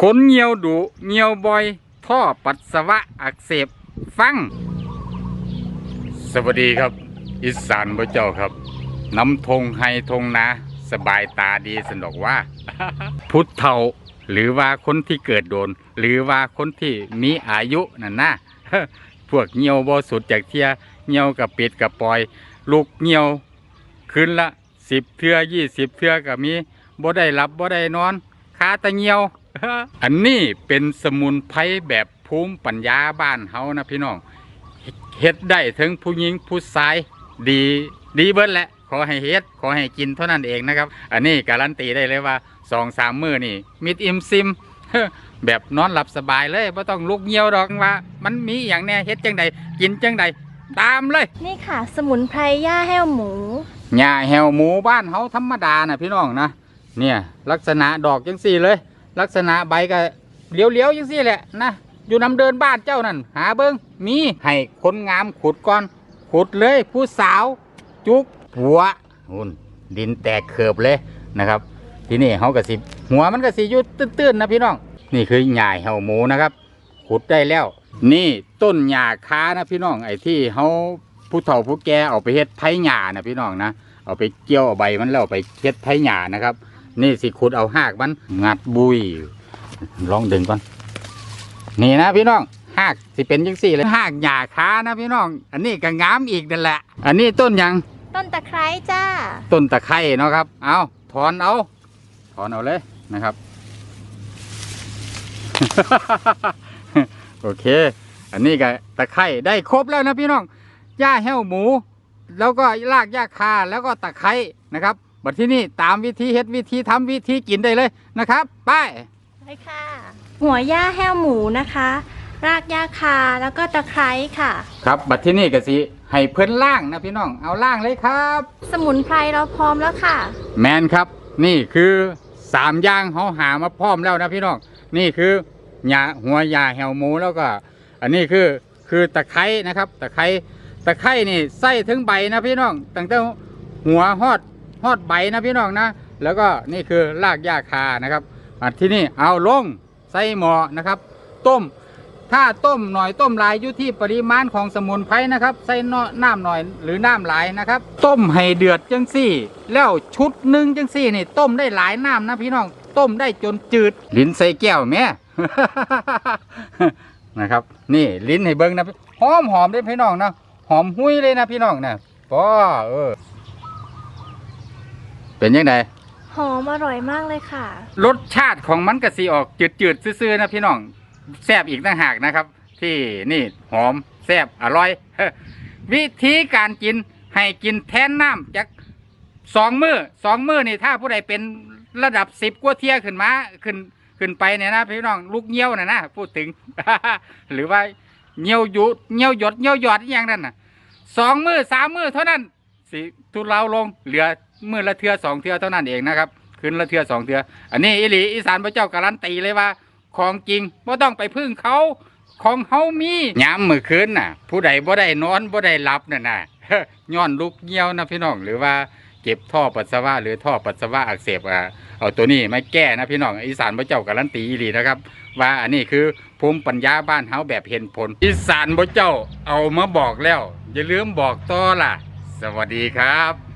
ขนเหี่ยวดุเหี่ยวบ่อย ท่อปัสสาวะอักเสบฟัง สวัสดีครับ อิสานพระเจ้าครับ น้ำทงไฮทงนาสบายตาดีสนอกว่า พุทธเฒ่าหรือว่าคนที่เกิดโดน หรือว่าคนที่มีอายุนั่นนะพวกเหี่ยวบ่สุดจากเทียเหี่ยวกับเป็ดกับปล่อย ลูกเหี่ยวคืนละสิบเทือยี่สิบเทือก็มีบ่ได้หลับบ่ได้นอนคาตะเหี่ยว อันนี้เป็นสมุนไพรแบบภูมิปัญญาบ้านเฮานะพี่น้องเฮ็ดได้ถึงผู้หญิงผู้ชายดีดีเบิดแหละ ขอให้เฮ็ด ขอให้กินเท่านั้นเองนะครับ อันนี้การันตีได้เลยว่าสองสามมื้อนี่มิดอิ่มซิมแบบนอนหลับสบายเลยไม่ต้องลุกเหี่ยวดอกว่า มันมีอย่างแน่เฮ็ดจังใดกินจังใดตามเลย นี่ค่ะ สมุนไพรย่าแห้วหมูหญ้าแหวหมูบ้านเฮาธรรมดานะพี่น้องนะเนี่ย ลักษณะดอกจังสี่เลย ลักษณะใบก็เลี้ยวๆจังสี่แหละนะอยู่นำเดินบ้านเจ้านั่นหาเบิ้งมีให้คนงามขุดก่อนขุดเลยผู้สาวจุกหัวหุ่นดินแตกเขือบเลยนะครับ ที่นี่เขากระสิหัวมันกระสิอยู่ตื้นๆนะพี่น้อง นี่คือหญ้าแหวหมูนะครับ ขุดได้แล้ว นี่ต้นหญ้าค้านะพี่น้องไอ้ที่เขาผู้เฒ่าผู้แก่เอาไปเฮ็ดไผ่หญ้านะพี่น้องนะเอาไปเกี่ยวเอาใบมันแล้วเอาไปเฮ็ดไผ่หญ้านะครับ นี่สิขุดเอาหากมันงัดบุยลองดึงก่อนนี่นะพี่น้องหากสิเป็นยังสี่เลยหากหญ้าคานะพี่น้อง อันนี้ก็งามอีกนั่นแหละ อันนี้ต้นหยัง ต้นตะไคร้จ้า ต้นตะไคร้เนาะครับ เอาถอนเอา ถอนเอาเลยนะครับ โอเค อันนี้ก็ตะไคร้ได้ครบแล้วนะพี่น้องหญ้าแห้วหมู แล้วก็รากหญ้าคาแล้วก็ตะไคร้นะครับ บัดที่นี่ตามวิธีเฮ็ดวิธีทำวิธีกินได้เลยนะครับ ไป ไปค่ะ หัวย่าแห้วหมูนะคะ รากย่าคาแล้วก็ตะไคร้ค่ะ ครับ บัดที่นี่ก็สิให้เพิ่นล่างนะพี่น้องเอาล่างเลยครับ สมุนไพรเราพร้อมแล้วค่ะ แมนครับ นี่คือสามอย่างเขาหามาพร้อมแล้วนะพี่น้องนี่คือหญ้าหัวหญ้าแหวหมูแล้วก็ อันนี้คือคือตะไคร้นะครับ ตะไคร้ตะไคร้นี่ใส่ถึงใบนะพี่น้องตั้งแต่หัวฮอด ฮอดใบนะพี่น้องนะ แล้วก็นี่คือรากหญ้าคานะครับที่นี่เอาลงใส่หม้อนะครับ ต้มถ้าต้มหน่อยต้มหลายอยู่ที่ปริมาณของสมุนไพรนะครับ ใส่น้อน้ำหน่อยหรือน้ำหลายนะครับ ต้มให้เดือดจังสี่ แล้วชุดหนึ่งจังสี่นี่ต้มได้หลายน้ำนะพี่น้องต้มได้จนจืด ลิ้นใส่แก้วแม่นะครับ นี่ลิ้นให้เบิ้งนะหอมหอมได้พี่น้องนะหอมหุ้ยเลยนะพี่น้องนะป้อเออ เป็นยังไงหอมอร่อยมากเลยค่ะ รสชาติของมันกะสีออกจืดๆซื่อๆนะพี่น้องแซ่บอีกต่างหากนะครับ ที่นี่หอมแซ่บอร่อย วิธีการกินให้กินแทนน้ำจากสองมือสองมือนี่ถ้าผู้ใดเป็นระดับสิบกว่าเที่ยขึ้นมาขึ้นขึ้นไปเนี่ยนะพี่น้องลูกเงี้ยวนะนะพูดถึง หรือว่าเงี้ยวหยุดเงี้ยวหยดเงี้ยวหยอดอหย่างนั้นนะสองมือสามมือเท่านั้นสิทุเลาลงเหลือ มื่อละเทือสองเทือเท่านั้นเองนะครับขึ้นละเทือสองเทืออันนี้อิหลีอีสานพระเจ้าการันตีเลยว่า ของจริงไม่ต้องไปพึ่งเขาของเฮามีย้ำมือคืนน่ะ ผู้ใดบ่ได้นอนบ่ได้หลับน่ะน่ะย้อนลุกเงี้ยวนะพี่น้องหรือว่าเก็บท่อปัสสาวะหรือท่อปัสสาวะอักเสบอะเอาตัวนี้มาแก้นะพี่น้องอีสานพระเจ้าการันตีอีหลีนะครับ ว่าอันนี้คือภูมิปัญญาบ้านเฮาแบบเห็นผล อีสานพระเจ้าเอามาบอกแล้ว อย่าลืมบอกต่อล่ะ สวัสดีครับ